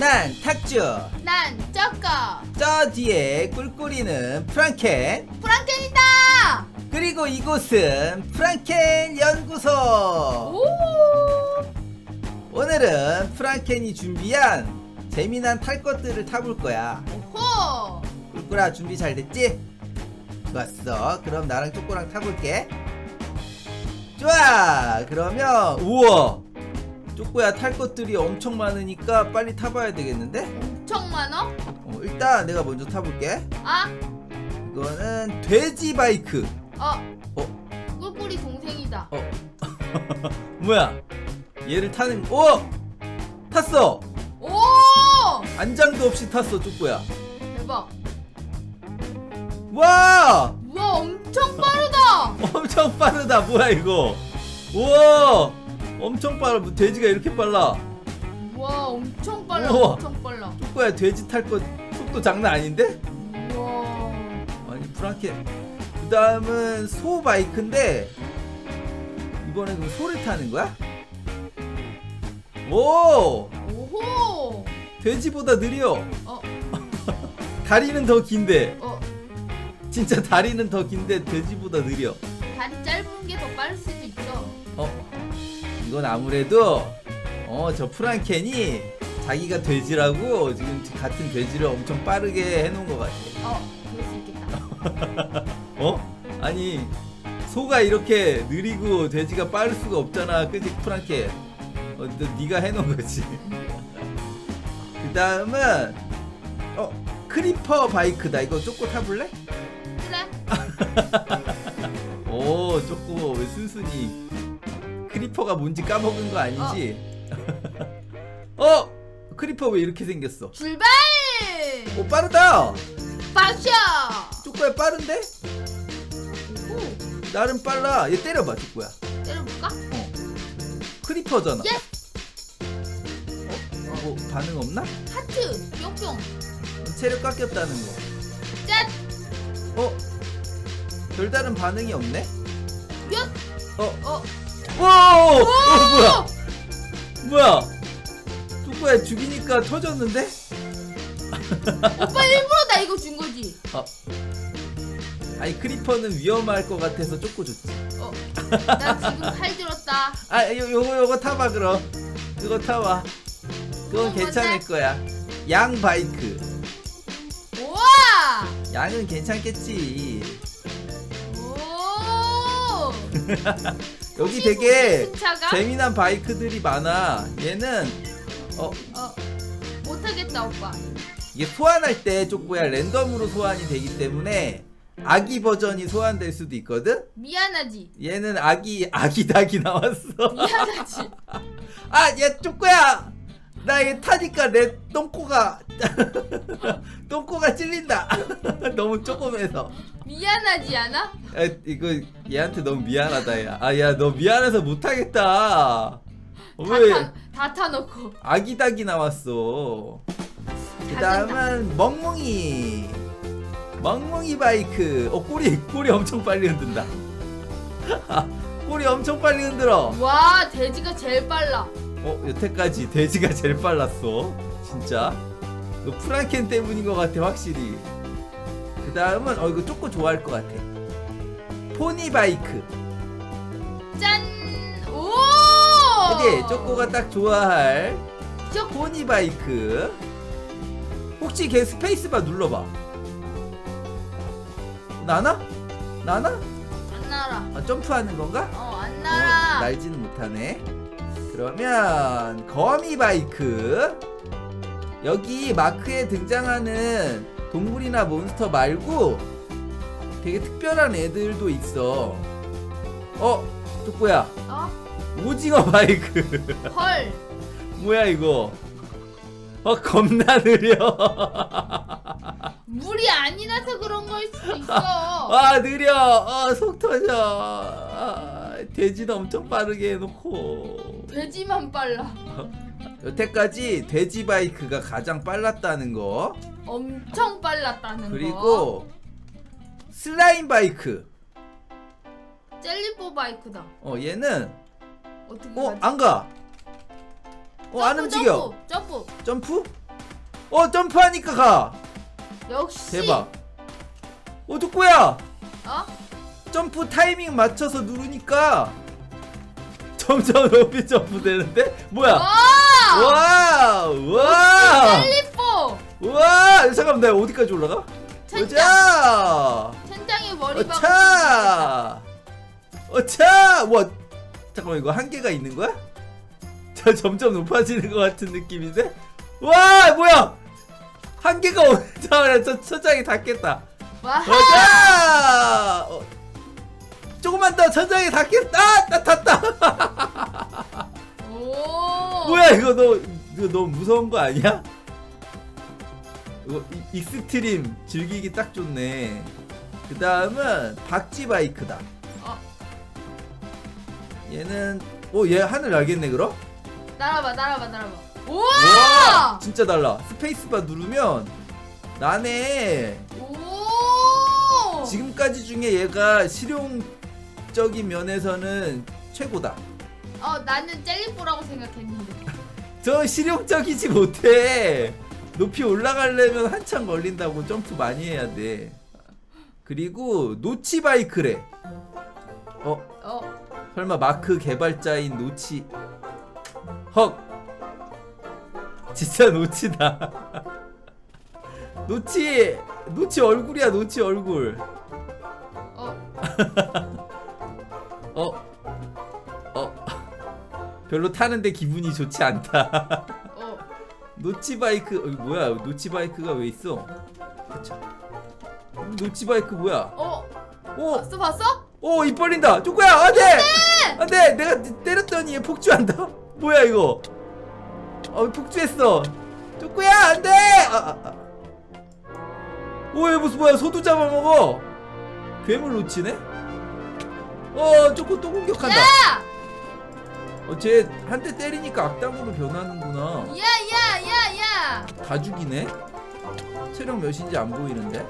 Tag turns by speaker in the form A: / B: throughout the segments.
A: 난 탁주.
B: 난 쪼꼬
A: 저 뒤에 꿀꿀이는 프랑켄.
B: 프랑켄이다!
A: 그리고 이곳은 프랑켄 연구소.
B: 오!
A: 오늘은 프랑켄이 준비한 재미난 탈 것들을 타볼 거야.
B: 호!
A: 꿀꿀아 준비 잘 됐지? 좋았어. 그럼 나랑 쪼꼬랑 타볼게. 좋아! 그러면 우와 쪼꼬야 탈 것들이 엄청 많으니까 빨리 타봐야 되겠는데?
B: 엄청 많어?
A: 어, 일단 내가 먼저 타볼게.
B: 아?
A: 이거는 돼지 바이크.
B: 어.
A: 어?
B: 꿀꿀이 동생이다.
A: 어? 뭐야? 얘를 타는 오! 탔어!
B: 오!
A: 안장도 없이 탔어 쪼꼬야.
B: 대박.
A: 와
B: 우와 엄청 빠르다.
A: 엄청 빠르다 뭐야 이거. 우와 엄청 뭐 돼지가 이렇게 빨라.
B: 우와 엄청 빨라
A: 우와.
B: 엄청 빨라.
A: 쪼꼬야 돼지 탈 거 속도 장난 아닌데?
B: 우와.
A: 아니 프랑켄 그 다음은 소 바이크인데 이번에 그럼 소를 타는 거야? 오!
B: 오호!
A: 돼지보다 느려.
B: 어.
A: 다리는 더 긴데.
B: 어,
A: 진짜 다리는 더 긴데 돼지보다 느려.
B: 다리 짧은 게 더 빠를 수도 있어.
A: 어 이건 아무래도 어 저 프랑켄이 자기가 돼지라고 지금 같은 돼지를 엄청 빠르게 해놓은 것 같아
B: 어 그럴 수 있겠다.
A: 어? 아니 소가 이렇게 느리고 돼지가 빠를 수가 없잖아. 그지 프랑켄? 어, 너, 네가 해놓은 거지. 그 다음은 어 크리퍼 바이크다. 이거 쪼꼬 타볼래?
B: 그래.
A: 오 쪼꼬 왜 순순히 크리퍼가 뭔지 까먹은 거 아니지? 어? 크리퍼 왜 이렇게 생겼어?
B: 출발
A: 오 빠르다
B: 파쇼
A: 쪼꼬야 빠른데?
B: 오호
A: 나름 빨라 얘 때려봐 쪼꼬야
B: 때려볼까?
A: 어 크리퍼잖아
B: 예
A: 어? 뭐 반응 없나?
B: 하트 뿅뿅
A: 체력 깎였다는
B: 거짠
A: 어? 별다른 반응이 없네?
B: 뿅!
A: 어?
B: 어
A: 와! 어, 뭐야? 뭐야? 쪼꼬야 죽이니까 터졌는데?
B: 오빠 일부러 나 이거 준 거지?
A: 어. 아니 크리퍼는 위험할 것 같아서 쪼꼬 줬지.
B: 어 나 지금 칼 들었다.
A: 아 요, 요거 요거 타봐 그럼. 그거 타봐 그건
B: 그건
A: 괜찮을
B: 뭔데?
A: 거야. 양 바이크.
B: 우와!
A: 양은 괜찮겠지.
B: 오
A: 여기 되게
B: 승차가?
A: 재미난 바이크들이 많아. 얘는 어
B: 어 못하겠다 오빠.
A: 이게 소환할 때 쪼꼬야 랜덤으로 소환이 되기 때문에 아기 버전이 소환될 수도 있거든?
B: 미안하지.
A: 얘는 아기 아기 닭이 나왔어.
B: 미안하지.
A: 아얘 쪼꼬야 나얘 타니까 내 똥꼬가 똥꼬가 찔린다. 너무 조금해서.
B: 미안하지 않아?
A: 야, 이거 얘한테 너무 미안하다 야 아 야 너 미안해서 못하겠다. 왜?
B: 다, 타, 다 타놓고.
A: 아기 닭이 나왔어. 그 다음은 멍멍이. 멍멍이 바이크. 어 꼬리 꼬리 엄청 빨리 흔든다. 꼬리 엄청 빨리 흔들어.
B: 와 돼지가 제일 빨라
A: 어 여태까지 돼지가 제일 빨랐어 진짜 이거 프랑켄 때문인 것 같아 확실히 그 다음은 어 이거 쪼꼬 좋아할 것 같아 포니 바이크
B: 짠! 오!
A: 그지 쪼꼬가 딱 좋아할
B: 저
A: 포니 바이크 혹시 걔 스페이스바 눌러봐 나나? 나나?
B: 안 날아
A: 아, 점프하는 건가?
B: 어안
A: 어,
B: 날아
A: 날지는 못하네. 그러면 거미 바이크 여기 마크에 등장하는 동물이나 몬스터 말고 되게 특별한 애들도 있어. 어, 쪼꼬야
B: 어?
A: 오징어 바이크
B: 헐
A: 뭐야 이거? 어 겁나 느려.
B: 물이 아니라서 그런 거일 수도 있어
A: 아 느려. 아속 터져. 아, 돼지도 엄청 빠르게 해놓고.
B: 돼지만 빨라
A: 여태까지 돼지 바이크가 가장 빨랐다는 거
B: 엄청 빨랐다는 거
A: 그리고 슬라임 바이크
B: 젤리뽀 바이크다
A: 어 얘는
B: 어떻게
A: 어
B: 가지?
A: 안 가. 어 안
B: 점프,
A: 움직여.
B: 점프 점프
A: 점프? 어 점프하니까 가
B: 역시.
A: 대박 어 족구야
B: 어?
A: 점프 타이밍 맞춰서 누르니까 점점 높이 점프 되는데? 뭐야?
B: 와!
A: 와우! 와
B: 셀리포.
A: 와 잠깐만 나 어디까지 올라가?
B: 천장. 천장에 머리.
A: 어차! 어차! 와 잠깐만 이거 한계가 있는 거야? 저 점점 높아지는 것 같은 느낌인데? 와 뭐야? 한계가 오자마자 저 천장이 닿겠다.
B: 와.
A: 가자 어, 조금만 더 천장이 닿겠다 다 닿다
B: 오.
A: 뭐야 이거 너 이거 너무 무서운 거 아니야? 이거 이- 익스트림 즐기기 딱 좋네. 그 다음은 박지 바이크다.
B: 어.
A: 얘는 오 얘 하늘 날겠네 그럼?
B: 날아봐, 날아봐, 날아봐.
A: 와
B: 우와!
A: 진짜 달라. 스페이스바 누르면 나네.
B: 오!
A: 지금까지 중에 얘가 실용 적인 면에서는 최고다.
B: 어, 나는 젤리포라고 생각했는데.
A: 저 실용적이지 못해. 높이 올라가려면 한참 걸린다고 점프 많이 해야 돼. 그리고 노치 바이크래. 어,
B: 어.
A: 설마 마크 개발자인 노치. 헉. 진짜 노치다. 노치, 노치 얼굴이야, 노치 얼굴.
B: 어.
A: 어, 어. 별로 타는데 기분이 좋지 않다.
B: 어.
A: 노치바이크 어, 뭐야 노치바이크가 왜 있어 그쵸. 노치바이크 뭐야
B: 어.
A: 오!
B: 봤어, 봤어?
A: 오! 입 벌린다 쪼꼬야 안 돼! 안 돼! 내가 때렸더니 얘 폭주한다 뭐야 이거 어 폭주했어 쪼꼬야 안 돼! 아, 아, 아. 오 얘 무슨 뭐야 소도 잡아먹어 괴물 노치네? 어 쪼꼬 또 공격한다
B: 야!
A: 어 쟤 한 대 때리니까 악당으로 변하는구나
B: 야, 야, 야, 야!
A: 다 죽이네? 체력 몇인지 안 보이는데?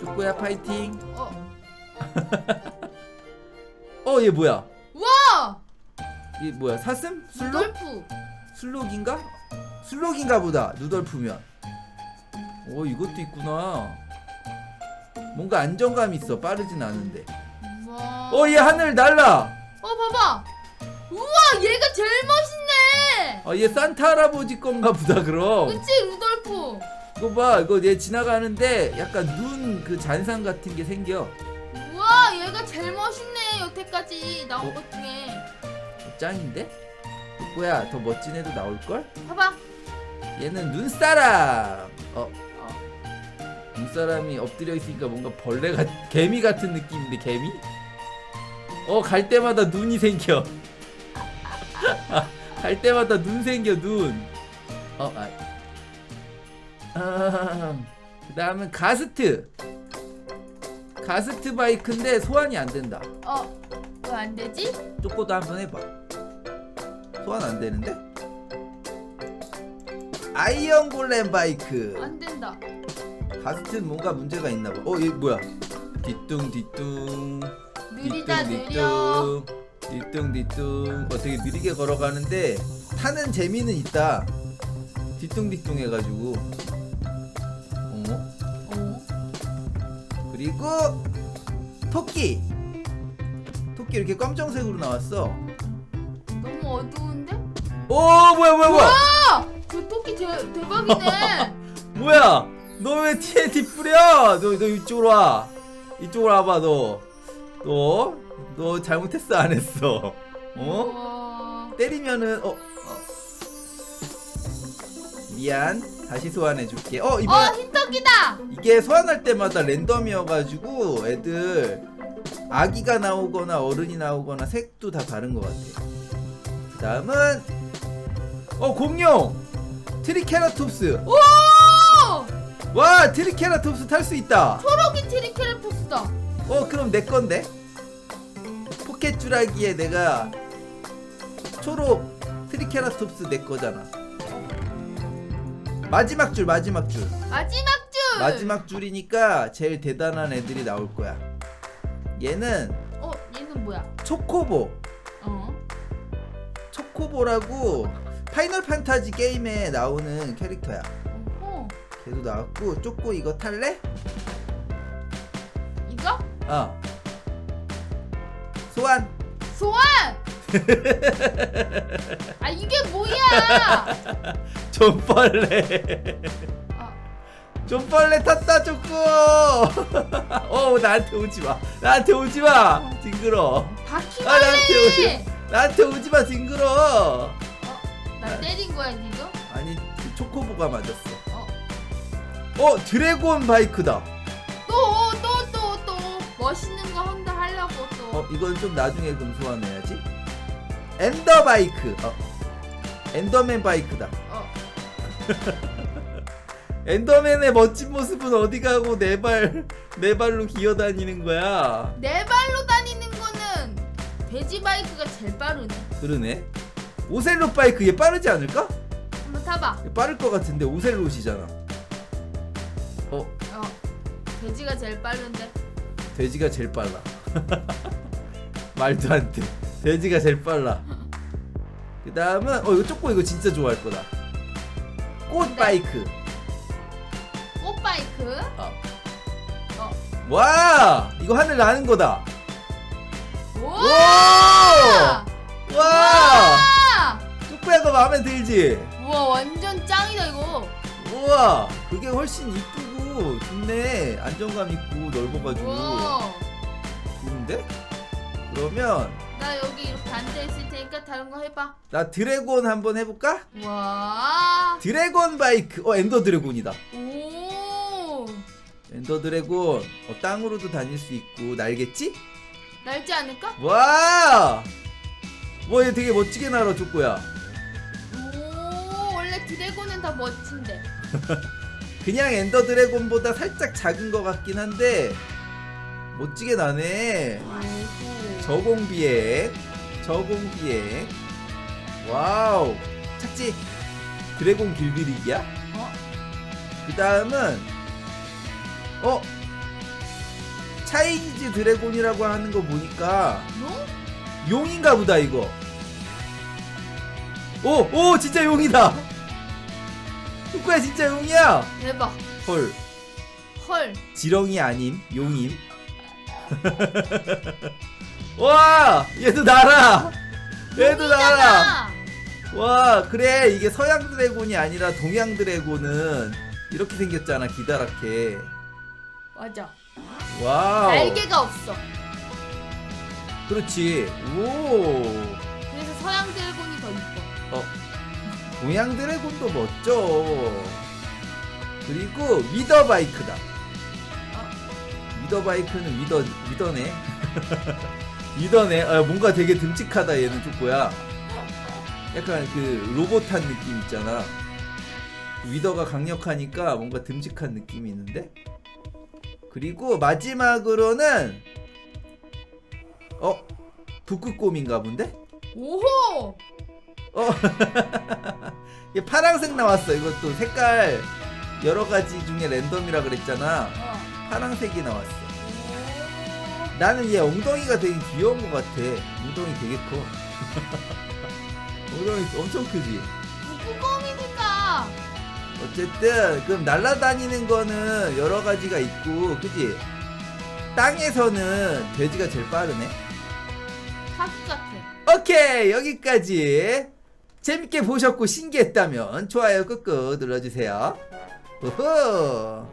A: 쭈꾸야 파이팅
B: 어.
A: 어 얘 뭐야
B: 와!
A: 얘 뭐야 사슴? 술록?
B: 루돌프.
A: 술록인가? 술록인가 보다 누덜프면 오 이것도 있구나 뭔가 안정감 있어 빠르진 않은데
B: 와.
A: 어 얘 하늘 날라
B: 어, 봐봐. 우와, 얘가 제일 멋있네.
A: 어 얘 산타 할아버지 건가 보다 그럼
B: 그치, 루돌프.
A: 이거 봐 이거 얘 지나가는데 약간 눈 그 잔상 같은 게 생겨
B: 우와, 얘가 제일 멋있네. 여태까지 나온
A: 어?
B: 것 중에.
A: 짱인데? 뭐야 더 멋진 애도 나올걸?
B: 봐봐.
A: 얘는 눈사람 어
B: 어.
A: 눈사람이 엎드려 있으니까 뭔가 벌레가 개미 같은 느낌인데 개미? 어 갈 때마다 눈이 생겨 갈 때마다 눈 생겨 눈 어, 아. 아, 그 다음은 가스트 가스트 바이크인데 소환이 안 된다
B: 어. 왜 안 되지?
A: 쪼꼬도 한번 해봐. 소환 안 되는데? 아이언 골렘 바이크.
B: 안 된다.
A: 가스트는 뭔가 문제가 있나 봐. 어, 얘 뭐야? 뒤뚱 뒤뚱.
B: 느리다, 느려.
A: 뒤뚱 뒤뚱. 어, 되게 느리게 걸어가는데 타는 재미는 있다. 뒤뚱 뒤뚱 해가지고. 어?
B: 어.
A: 그리고 토끼. 토끼 이렇게 검정색으로 나왔어.
B: 너무 어두운데?
A: 오 뭐야 뭐야 뭐야
B: 아! 그 토끼 대, 대박이네.
A: 뭐야 너 왜 TNT 뿌려 너, 너 이쪽으로 와 이쪽으로 와봐 너 너 너 잘못했어 안 했어 어
B: 우와.
A: 때리면은 어, 어. 미안 다시 소환해 줄게 어
B: 어,
A: 이번
B: 흰토끼다.
A: 이게 소환할 때마다 랜덤이어가지고 애들 아기가 나오거나 어른이 나오거나 색도 다 다른 것 같아. 그 다음은 어 공룡 트리케라톱스.
B: 오!
A: 와 트리케라톱스 탈 수 있다.
B: 초록이 트리케라톱스다.
A: 어 그럼 내 건데. 포켓 주라기에 내가 초록 트리케라톱스 내 거잖아. 마지막 줄 마지막 줄.
B: 마지막 줄.
A: 마지막 줄이니까 제일 대단한 애들이 나올 거야. 얘는
B: 어, 얘는 뭐야?
A: 초코보.
B: 어.
A: 초코보라고 파이널 판타지 게임에 나오는 캐릭터야.
B: 어.
A: 걔도 나왔고 쪼꼬 이거 탈래?
B: 이거?
A: 어. 소환.
B: 소환! 아 이게 뭐야?
A: 좀벌레.
B: 어,
A: 좀벌레 탔다 쪼꼬. 어 나한테 오지 마. 나한테 오지 마. 징그러. 아 나한테 오지.
B: 바퀴벌레!
A: 나한테 오지 마 징그러.
B: 어, 나 때린 거야 니도?
A: 아니 그 초코보가 맞았어.
B: 어,
A: 어 드래곤 바이크다.
B: 또, 또, 또, 또 멋있는 거 한다 하려고 또.
A: 어 이건 좀 나중에 그럼 소환해야지. 엔더 바이크. 어. 엔더맨 바이크다.
B: 어,
A: 엔더맨의 멋진 모습은 어디 가고 네발네 발로 기어다니는 거야.
B: 네 발로 다니는 거는 돼지 바이크가 제일 빠르네.
A: 그러네. 오셀롯 바이크 얘 빠르지 않을까?
B: 한번 타봐.
A: 얘 빠를 것 같은데 오셀롯이잖아.
B: 돼지가 제일 빠른데.
A: 돼지가 제일 빨라. 말도 안 돼. 돼지가 제일 빨라. 그 다음은 어 이거 쪼꼬 이거 진짜 좋아할 거다. 꽃 바이크.
B: 꽃 바이크.
A: 어.
B: 어,
A: 와 이거 하늘 나는 거다.
B: 우와!
A: 와! 와!
B: 아!
A: 쪼꼬야 거 마음에 들지?
B: 우와 완전 짱이다 이거.
A: 우와 그게 훨씬 이 좋네 안정감 있고 넓어가지고
B: 우와.
A: 좋은데? 그러면
B: 나 여기 이렇게 앉아 있을 테니까 다른 거 해봐.
A: 나 드래곤 한번 해볼까?
B: 와.
A: 드래곤 바이크 어 엔더 드래곤이다
B: 오.
A: 엔더 드래곤 어, 땅으로도 다닐 수 있고 날겠지?
B: 날지 않을까?
A: 와! 와 얘 되게 멋지게 날아 쪼꼬야
B: 오 원래 드래곤은 더 멋진데.
A: 그냥 엔더 드래곤보다 살짝 작은 것 같긴 한데 멋지게 나네. 저공 비행 저공 비행 와우. 착지. 드래곤 길들이기야?
B: 어?
A: 그 다음은 어? 차이니즈 드래곤이라고 하는 거 보니까
B: 용?
A: 용인가 보다 이거. 오 오 진짜 용이다 후쿠야 진짜 용이야
B: 대박.
A: 헐
B: 헐.
A: 지렁이 아님 용임 와 얘도 날아 얘도 날아
B: 용이잖아.
A: 와 그래 이게 서양 드래곤이 아니라 동양 드래곤은 이렇게 생겼잖아 기다랗게
B: 맞아.
A: 와우
B: 날개가 없어.
A: 그렇지 오
B: 그래서 서양 드래곤이 더 이뻐.
A: 어, 동양 드래곤도 멋져. 그리고 위더 바이크다.
B: 어,
A: 위더 바이크는 위더 위더네? 위더네? 아, 뭔가 되게 듬직하다 얘는 쪼꼬야. 약간 그 로봇한 느낌 있잖아. 위더가 강력하니까 뭔가 듬직한 느낌이 있는데? 그리고 마지막으로는 어? 북극곰인가 본데?
B: 오호.
A: 어 얘 파랑색 나왔어 이것도 색깔 여러 가지 중에 랜덤이라 그랬잖아
B: 어.
A: 파랑색이 나왔어
B: 오.
A: 나는 얘 엉덩이가 되게 귀여운 것 같아. 엉덩이 되게 커. 엉덩이 엄청 크지.
B: 북극곰이니까.
A: 어쨌든 그럼 날아다니는 거는 여러 가지가 있고, 그지? 땅에서는 돼지가 제일 빠르네.
B: 사기 같아.
A: 오케이 여기까지 재밌게 보셨고 신기했다면 좋아요 꾹꾹 눌러주세요. 오호.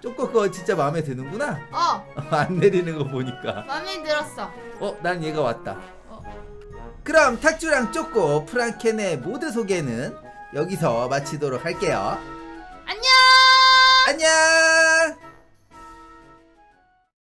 A: 쪼꼬 그거 진짜 마음에 드는구나.
B: 어.
A: 안 내리는 거 보니까.
B: 마음에 들었어.
A: 어, 난 얘가 왔다.
B: 어.
A: 그럼 탁주랑 쪼꼬 프랑켄의 모드 소개는 여기서 마치도록 할게요.
B: 안녕.
A: 안녕!